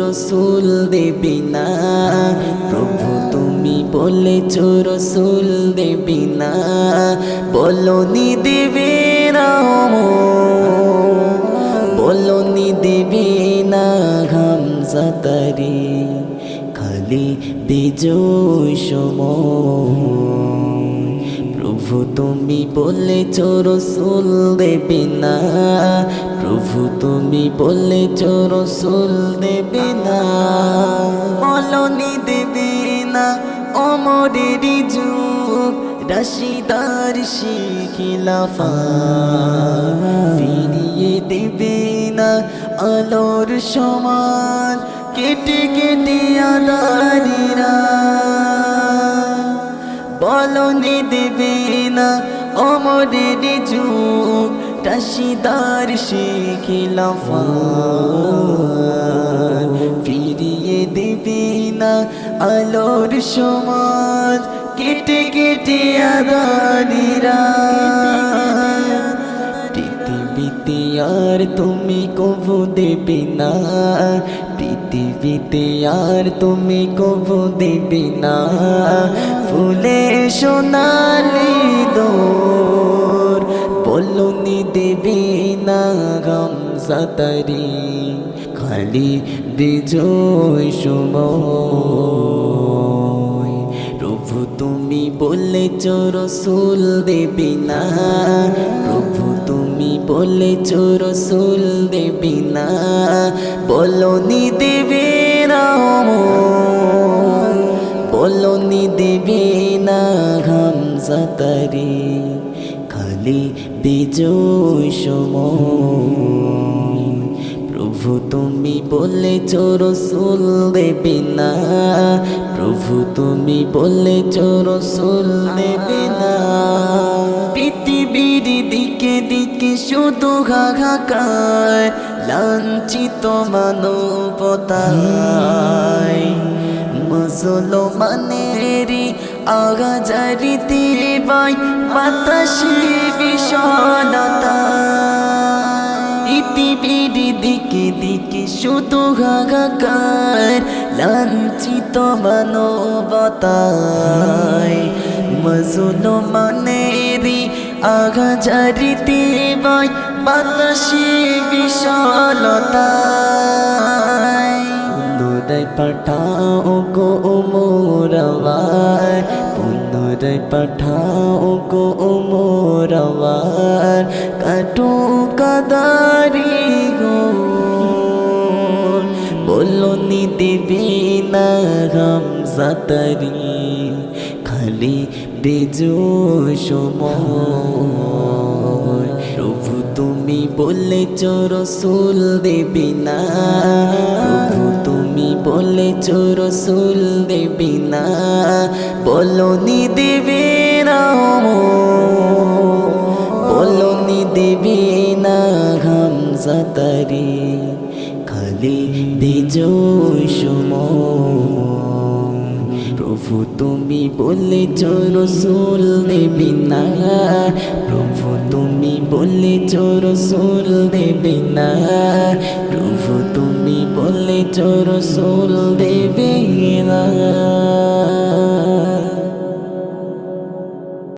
রসুল দেবি না। প্রভু, তুমি বলে বলেছ রসুল দেবি না। বলনি দেবে না বলনি দেবে না, হামজা তারি। খালি বিজয় সময় প্রভু, তুমি বলেছ রসুল দেবে না। প্রভু, তুমি বলেছ রসুল দেবে না। বলনি দেবে না, অমরের যুগ। রাশিদার শিখিলাফা ফিরিয়ে দেবে না আলোর সমান। কেটে কেটে আদারিরা বলনি দেবে না। অমরের যুগ, রাশিদার শিখিলাফা ফিরিয়ে দেবে না আলোর সমাজ, কেটে কেটে আদানিরা পৃথিবীতে আর তুমি কবু দেবে না। পৃথিবীতে আর তুমি কবু দেবে না। ফুলে সোনালি দোর, বলনি দেবে না গম সাতারি খালি বিজয় সময়। প্রভু তুমি বলেছ রসুল দেবে না, প্রভু তুমি বলেছ রসুল দেবে না, বলনি দেবে না, বলনি দেবে হামজা তারি খালি বিজয় সময়। প্রভু তুমি বলেছ রসুল দেবে না। প্রভু তুমি বলেছ রসুল দেবে না। পৃথিবীর দিকে দিকে শুধু হাহাকার লাঞ্ছিত মানবতায়। মুসলমানেরই আগাজারিতে বাই বাতাসে বিষণতা পৃথিবীর দিকে দিকে শুধু হাহাকার, লাঞ্ছিত মানবতায়। মুসলমানেরই আগাজারিতে বাই বাতাসে পুনরায় পাঠাও গো মোরবার পুনরায় পাঠাও গো মোরবার কাটু কাদারি গো বলনি দেবে না হামজাতারি খালি বেজো সময়। প্রভু তুমি বলেছ রসুল দেবে না, প্রভু তুমি বলেছ রসুল দেবে না, বলনি দেবে না বলনি দেবে না হামজা তারি, খালি সময় প্রভু তুমি বলেছ রসুল দেবে না, প্রভু তুমি বলেছ রসুল দেবে না, প্রভু তুমি বলে চোর সোল দেবে না।